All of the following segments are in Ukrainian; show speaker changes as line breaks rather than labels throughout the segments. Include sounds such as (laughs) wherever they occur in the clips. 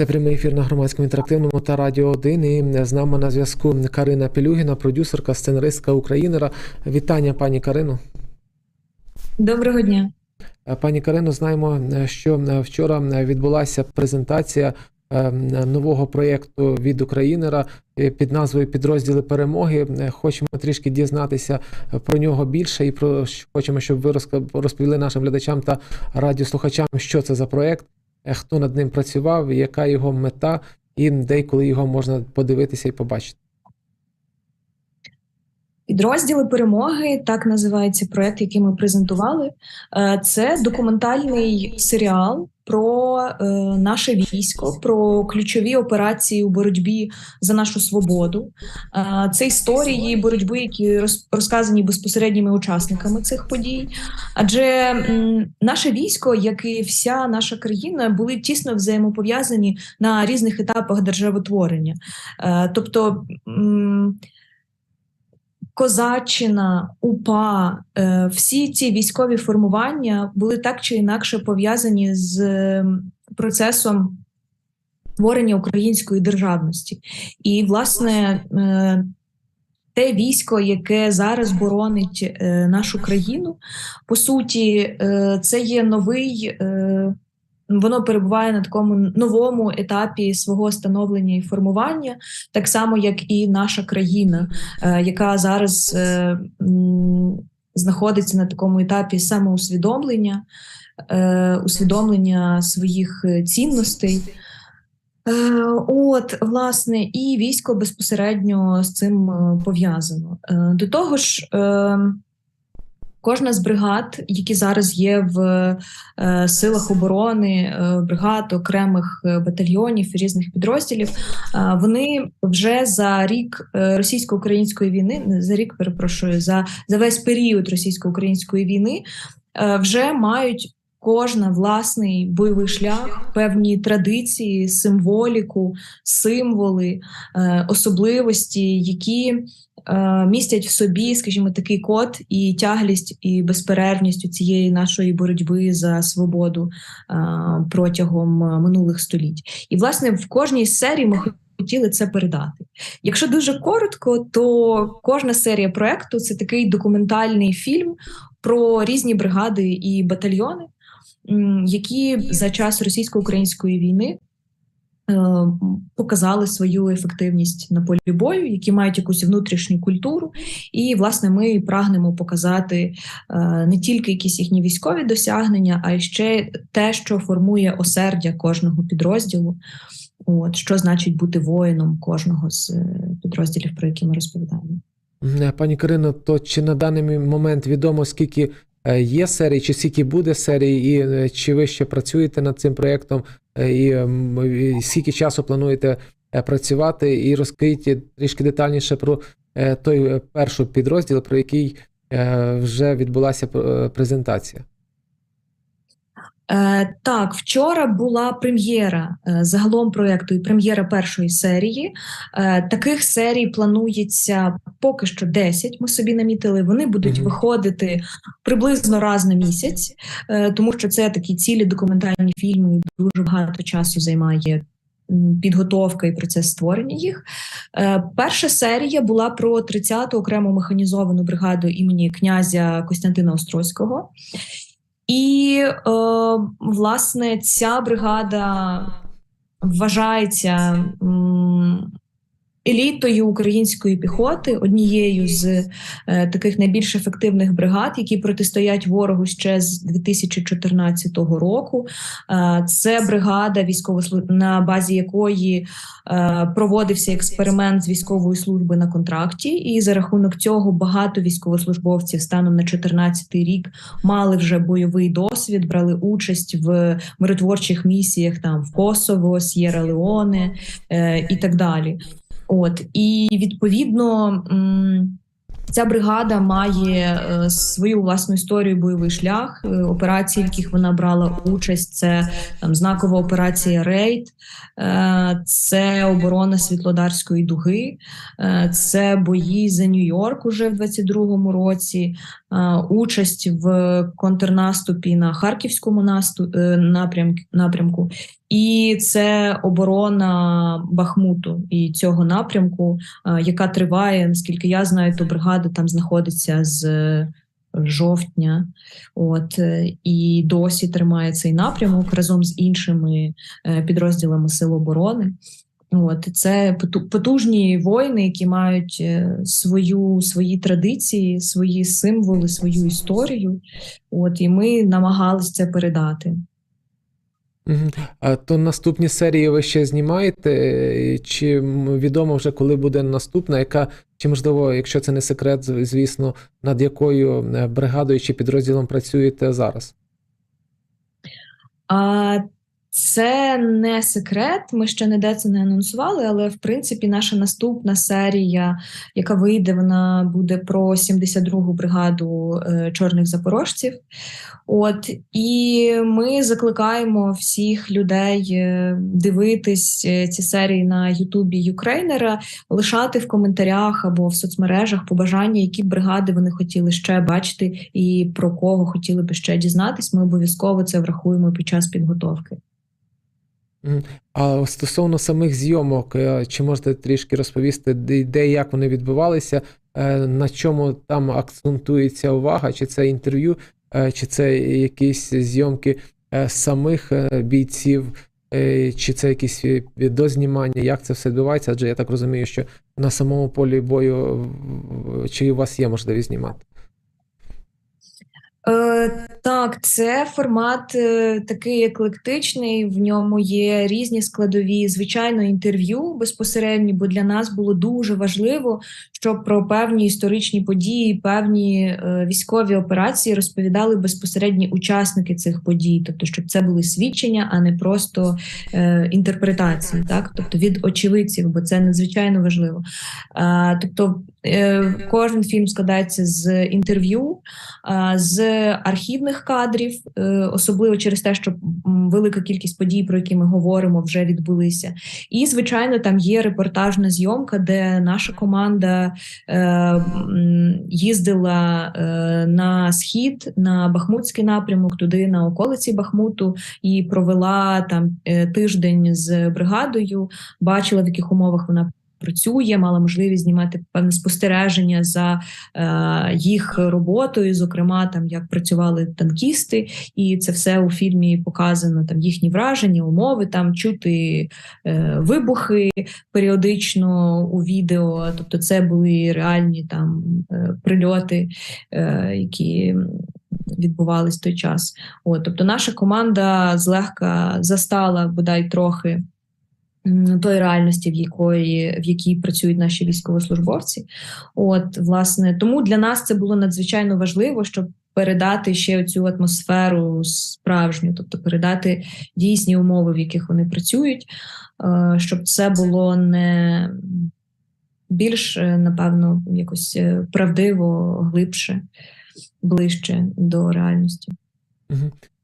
Це прямий ефір на громадському інтерактивному та радіо 1. І з нами на зв'язку Карина Пелюгіна, продюсерка, сценаристка Українера. Вітання, пані Карину.
Доброго дня.
Пані Карино, знаємо, що вчора відбулася презентація нового проєкту від Українера під назвою Підрозділи перемоги. Хочемо трішки дізнатися про нього більше і про хочемо, щоб ви розповіли нашим глядачам та радіослухачам, що це за проєкт, хто над ним працював, яка його мета, і деколи його можна подивитися і побачити.
Підрозділи перемоги так називається проект, який ми презентували. Це документальний серіал про е, наше військо, про ключові операції у боротьбі за нашу свободу. Це історії боротьби, які розказані безпосередніми учасниками цих подій. Адже наше військо, як і вся наша країна, були тісно взаємопов'язані на різних етапах державотворення. Е, тобто Козаччина, УПА, е, всі ці військові формування були так чи інакше пов'язані з процесом створення української державності. І, власне, е, те військо, яке зараз боронить е, нашу країну, по суті, це є новий воно перебуває на такому новому етапі свого становлення і формування, так само як і наша країна, е, яка зараз е, знаходиться на такому етапі самоусвідомлення, е, усвідомлення своїх цінностей. От, власне, і військо безпосередньо з цим пов'язано. До того ж. Кожна з бригад, які зараз є в е, силах оборони, е, бригад окремих е, батальйонів різних підрозділів, е, вони вже за рік е, російсько-української війни, за рік перепрошую, за за весь період російсько-української війни е, вже мають кожна власний бойовий шлях, певні традиції, символіку, символи, е, особливості, які містять в собі, скажімо, такий код і тяглість і безперервність цієї нашої боротьби за свободу е, протягом минулих століть. І власне в кожній серії ми хотіли це передати. Якщо дуже коротко, то кожна серія проекту це такий документальний фільм про різні бригади і батальйони, які за час російсько-української війни. Е, показали свою ефективність на полі бою, які мають якусь внутрішню культуру, і власне ми прагнемо показати е, не тільки якісь їхні військові досягнення, а й ще те, що формує осердя кожного підрозділу. От що значить бути воїном кожного з е, підрозділів, про які ми розповідаємо.
Пані Карино, то чи на даний момент відомо скільки є серії, чи скільки буде серії, і е, чи ви ще працюєте над цим проєктом, е, і скільки часу плануєте працювати, і розкрийте трішки детальніше про той перший підрозділ, про який вже відбулася презентація.
Е, Так, вчора була прем'єра е, загалом проєкту і прем'єра першої серії. Е, Таких серій планується поки що 10, Ми собі намітили. Вони будуть mm -hmm. виходити приблизно раз на місяць, тому що це такі цілі документальні фільми. і Дуже багато часу займає. Підготовка і процес створення їх. Е, Перша серія була про 30-ту окрему механізовану бригаду імені князя Костянтина Острозького. І, е, власне, ця бригада вважається елітою української піхоти, однією з е, таких найбільш ефективних бригад, які протистоять ворогу ще з 2014 року. Е, це бригада військово на базі якої е, проводився експеримент з військової служби на контракті, і за рахунок цього багато військовослужбовців станом на 2014 рік мали вже бойовий досвід, брали участь в миротворчих місіях там в Косово, С'єра Леоне е, і так далі. От і відповідно. Ця бригада має е, свою власну історію, бойовий шлях е, операції, в яких вона брала участь. Це там знакова операція Рейд, е, це оборона Світлодарської дуги, це бої за Нью-Йорк уже в 22-му році. Участь в контрнаступі на харківському насту, е, напрям, напрямку, і це оборона Бахмуту і цього напрямку, е, яка триває. Наскільки я знаю, то бригада там знаходиться з жовтня, от е, і досі тримає цей напрямок разом з іншими е, підрозділами Сил оборони. От це потужні воїни, які мають е, свою свої традиції, свої символи, свою історію. От і ми намагалися це передати.
А то наступні серії ви ще знімаєте? Чи відомо вже, коли буде наступна? Яка, чи можливо, якщо це не секрет, звісно, над якою е, бригадою чи підрозділом працюєте зараз?
А це не секрет. Ми ще ніде це не анонсували, але в принципі наша наступна серія, яка вийде, вона буде про 72-гу бригаду е, чорних запорожців. От і ми закликаємо всіх людей е, дивитись е, ці серії на Ютубі Юкрейнера, лишати в коментарях або в соцмережах побажання, які бригади вони хотіли ще бачити, і про кого хотіли би ще дізнатись. Ми обов'язково це врахуємо під час підготовки.
А стосовно самих зйомок, е, чи можете трішки розповісти, де, і як вони відбувалися, е, на чому там акцентується увага, чи це інтерв'ю, е, чи це якісь зйомки самих бійців, чи це якісь дознімання, як це все відбувається? Адже я так розумію, що на самому полі бою чи у вас є можливість знімати?
Е, так, це формат е, такий еклектичний. В ньому є різні складові, звичайно, інтерв'ю безпосередньо, бо для нас було дуже важливо, щоб про певні історичні події, певні е, військові операції розповідали безпосередні учасники цих подій, тобто, щоб це були свідчення, а не просто е, інтерпретації, так, тобто від очевидців, бо це надзвичайно важливо. Е, тобто, е, кожен фільм складається з інтерв'ю а, з архівних кадрів, е, особливо через те, що велика кількість подій, про які ми говоримо, вже відбулися. І, звичайно, там є репортажна зйомка, де наша команда е, їздила е, на схід, на Бахмутський напрямок, туди на околиці Бахмуту, і провела там тиждень з бригадою, бачила, в яких умовах вона. Працює, мала можливість знімати певне спостереження за е, їх роботою, зокрема, там як працювали танкісти, і це все у фільмі показано. Там їхні враження, умови, там чути е, вибухи періодично у відео. Тобто, це були реальні там е, прильоти, е, які відбувались той час. От, тобто, наша команда злегка застала бодай трохи. Тої реальності, в якої в якій працюють наші військовослужбовці, от власне тому для нас це було надзвичайно важливо, щоб передати ще цю атмосферу справжню, тобто передати дійсні умови, в яких вони працюють, е, щоб це було не більш е, напевно якось е, правдиво, глибше, ближче до реальності.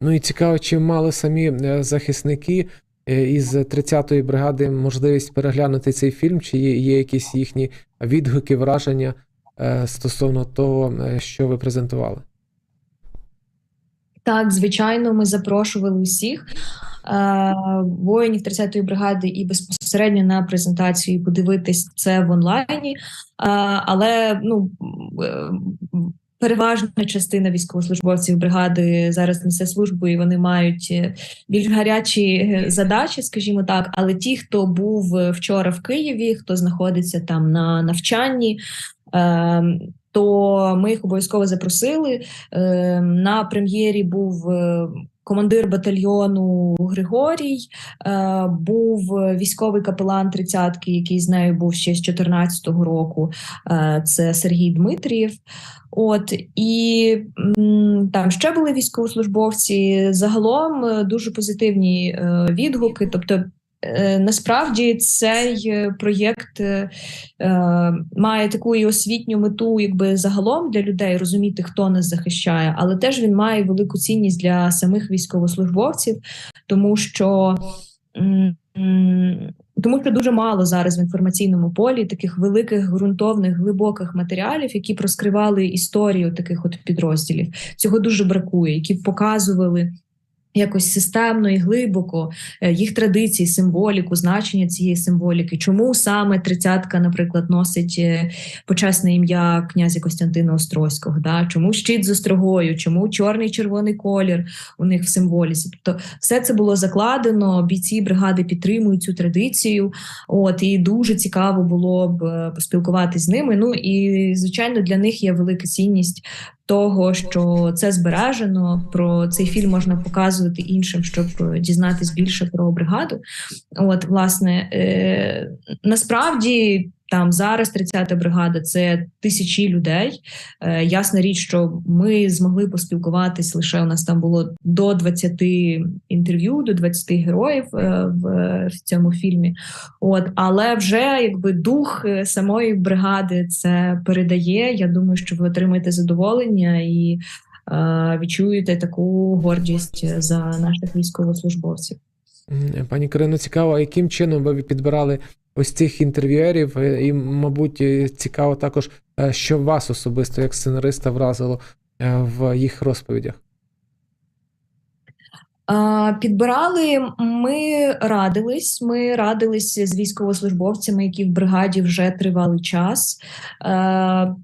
Ну і цікаво, чи мали самі захисники із 30-ї бригади можливість переглянути цей фільм, чи є, є якісь їхні відгуки, враження е, стосовно того, е, що ви презентували?
Так, звичайно, ми запрошували усіх е, воїнів 30-ї бригади і безпосередньо на презентацію подивитись це в онлайні. Е, але ну е, переважна частина військовослужбовців бригади зараз несе службу, і вони мають е, більш гарячі е, задачі, скажімо так. Але ті, хто був е, вчора в Києві, хто знаходиться там на навчанні. Е, то ми їх обов'язково запросили. Е, На прем'єрі був командир батальйону Григорій, е, був військовий капелан тридцятки, який з нею був ще з 14-го року. е, Це Сергій Дмитрієв. От і там ще були військовослужбовці. Загалом е, дуже позитивні відгуки. Тобто, насправді цей е, проєкт е, е, має таку і освітню мету, якби загалом для людей розуміти, хто нас захищає, але теж він має велику цінність для самих військовослужбовців, тому що. Тому що дуже мало зараз в інформаційному полі таких великих ґрунтовних глибоких матеріалів, які б розкривали історію таких от підрозділів. Цього дуже бракує, які показували. Якось системно і глибоко е, їх традиції, символіку, значення цієї символіки. Чому саме тридцятка, наприклад, носить е, почесне ім'я князя Костянтина Острозького? Да? Чому щит з острогою? Чому чорний червоний колір у них в символіці? Тобто, все це було закладено. Бійці бригади підтримують цю традицію. От і дуже цікаво було б е, поспілкуватись з ними. Ну і звичайно, для них є велика цінність того, що це збережено. Про цей фільм можна показувати іншим, щоб е, дізнатись більше про бригаду. От, власне, е, насправді. Там зараз 30-та бригада це тисячі людей. Е, ясна річ, що ми змогли поспілкуватись лише у нас там було до 20 інтерв'ю, до 20 героїв е, в, в цьому фільмі. От, але вже якби дух е, самої бригади це передає. Я думаю, що ви отримаєте задоволення і е, відчуєте таку гордість за наших військовослужбовців.
Пані Кирино, цікаво, яким чином ви підбирали ось цих інтерв'юерів? Е, І, мабуть, цікаво також, е, що вас особисто як сценариста вразило е, в їх розповідях.
Підбирали, ми радились. Ми радились з військовослужбовцями, які в бригаді вже тривалий час,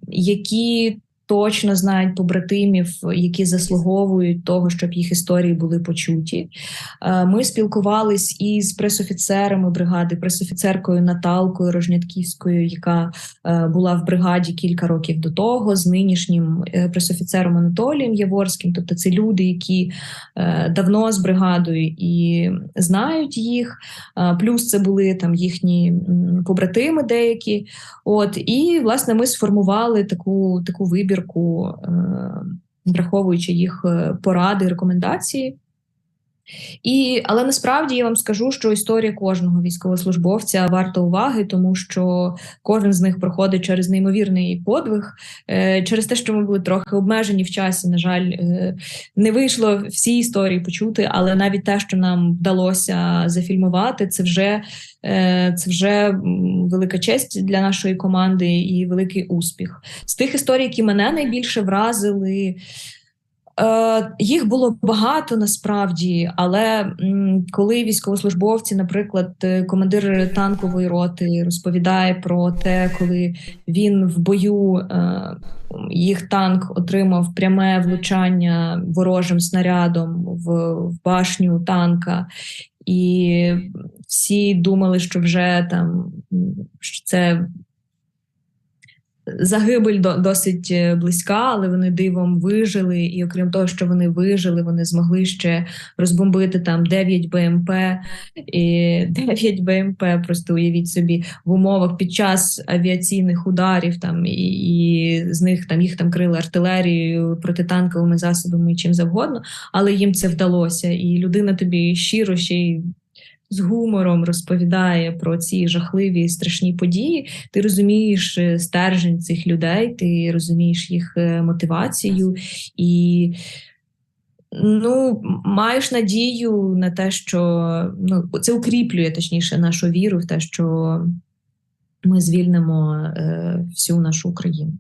які точно знають побратимів, які заслуговують того, щоб їх історії були почуті. Е, Ми спілкувались із пресофіцерами бригади, пресофіцеркою Наталкою Рожнятківською, яка е, була в бригаді кілька років до того, з нинішнім е, пресофіцером Анатолієм Яворським. Тобто, це люди, які давно з бригадою і знають їх. Плюс це були там їхні побратими деякі. От і власне ми сформували таку таку вибірку, е, враховуючи їх е, поради, рекомендації. І, але насправді я вам скажу, що історія кожного військовослужбовця варта уваги, тому що кожен з них проходить через неймовірний подвиг. Е, через те, що ми були трохи обмежені в часі, на жаль, е, не вийшло всі історії почути, але навіть те, що нам вдалося зафільмувати, це вже, е, це вже велика честь для нашої команди і великий успіх. З тих історій, які мене найбільше вразили. Е, Їх було багато насправді, але коли військовослужбовці, наприклад, е, командир танкової роти розповідає про те, коли він в бою е, їх танк отримав пряме влучання ворожим снарядом в, в башню танка, і всі думали, що вже там що це загибель до, досить е, близька, але вони дивом вижили. І окрім того, що вони вижили, вони змогли ще розбомбити там 9 БМП. І (laughs) 9 БМП, просто уявіть собі, в умовах під час авіаційних ударів там і, і з них там їх там крили артилерією, протитанковими засобами і чим завгодно, але їм це вдалося. І людина тобі щиро ще й з гумором розповідає про ці жахливі страшні події. Ти розумієш е, стержень цих людей, ти розумієш їх е, мотивацію і. Ну, маєш надію на те, що ну, це укріплює точніше нашу віру в те, що ми звільнимо е, всю нашу Україну.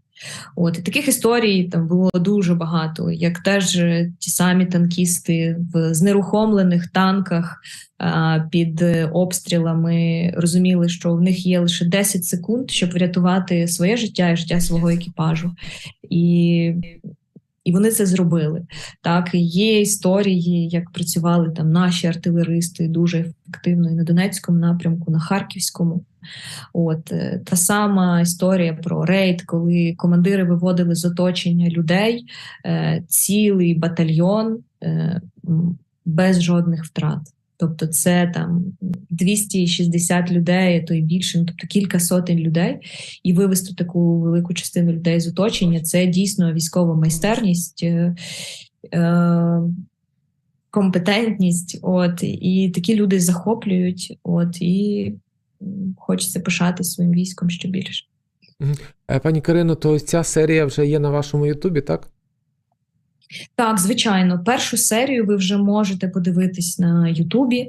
От і таких історій там було дуже багато. Як теж е, ті самі танкісти в знерухомлених танках а, під е, обстрілами розуміли, що в них є лише 10 секунд, щоб врятувати своє життя і життя свого екіпажу. І і вони це зробили. Так, є історії, як працювали там наші артилеристи дуже ефективно і на Донецькому напрямку, на Харківському. От е, та сама історія про рейд, коли командири виводили з оточення людей, е, цілий батальйон е, без жодних втрат. Тобто, це там 260 людей, то й більше, ну тобто кілька сотень людей, і вивести таку велику частину людей з оточення це дійсно військова майстерність. Е, е, Компетентність, от і такі люди захоплюють, от і хочеться пишатись своїм військом ще більше.
Е, Пані Кирино, то ця серія вже є на вашому Ютубі, так?
Так, звичайно, першу серію ви вже можете подивитись на Ютубі.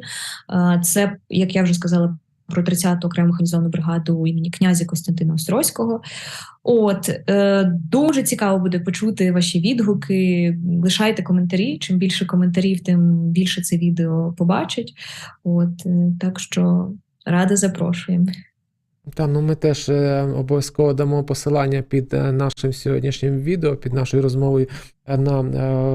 Е, Це, як я вже сказала, про 30-ту окрему механізовану бригаду імені князя Костянтина Острозького. От е, дуже цікаво буде почути ваші відгуки. Лишайте коментарі. Чим більше коментарів, тим більше це відео побачить. От е, так що рада запрошуємо.
Та ну ми теж е, обов'язково дамо посилання під е, нашим сьогоднішнім відео, під нашою розмовою е, на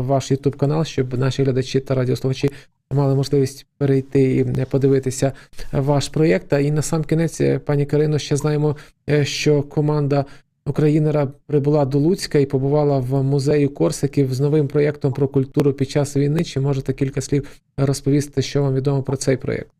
ваш YouTube канал, щоб наші глядачі та радіослухачі мали можливість перейти і подивитися ваш проєкт. А І на сам кінець, пані Карино, ще знаємо, що команда Українера прибула до Луцька і побувала в музеї Корсиків з новим проєктом про культуру під час війни. Чи можете кілька слів розповісти, що вам відомо про цей проєкт?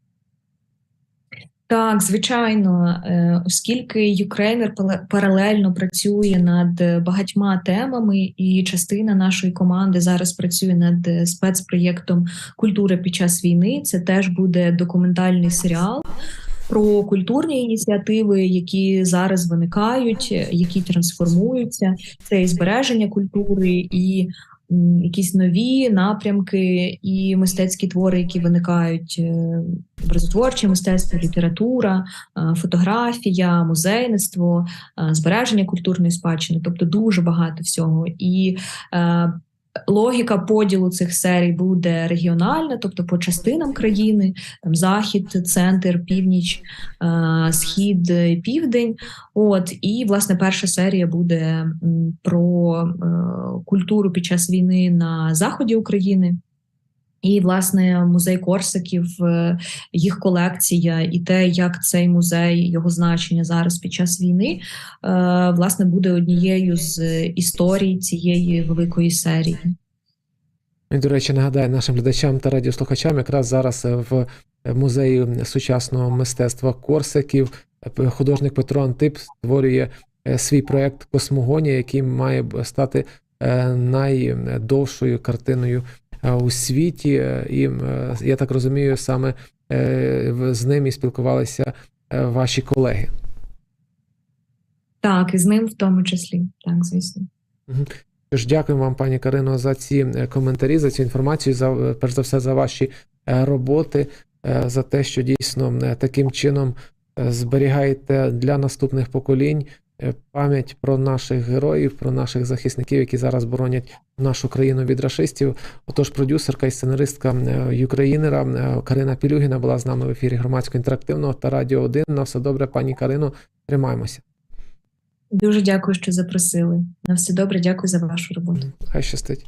Так, звичайно, е, оскільки Юкрейнер паралельно працює над багатьма темами, і частина нашої команди зараз працює над е, спецпроєктом Культура під час війни. Це теж буде документальний серіал про культурні ініціативи, які зараз виникають, е, які трансформуються. Це і збереження культури, і якісь нові напрямки і мистецькі твори, які виникають. е, образотворче мистецтво, література, е, фотографія, музейництво, е, збереження культурної спадщини, тобто дуже багато всього. І логіка поділу цих серій буде регіональна, тобто по частинам країни, там захід, центр, північ, е, схід, е, південь. От і власне перша серія буде про е, культуру під час війни на заході України. І, власне, музей Корсаків, е, їх колекція, і те, як цей музей, його значення зараз під час війни, е, власне, буде однією з історій цієї великої серії.
І, до речі, нагадаю нашим глядачам та радіослухачам, якраз зараз е, в музеї сучасного мистецтва Корсаків е, художник Петро Антип створює свій проект Космогонія, який має стати найдовшою картиною у світі. Е, І е, я так розумію, саме е, з ним і спілкувалися е, ваші колеги.
Так, і з ним в тому числі, так, звісно.
Тож дякуємо вам, пані Карино, за ці е, коментарі, за цю інформацію, за е, перш за все за ваші е, роботи, е, за те, що дійсно е, таким чином е, зберігаєте для наступних поколінь е, пам'ять про наших героїв, про наших захисників, які зараз боронять нашу країну від рашистів. Отож, продюсерка і сценаристка е, Юкраїнера е, Карина Пілюгіна була з нами в ефірі громадського інтерактивного та радіо 1. На все добре, пані Карино. Тримаємося.
Дуже дякую, що запросили. На все добре, дякую за вашу роботу.
Хай щастить.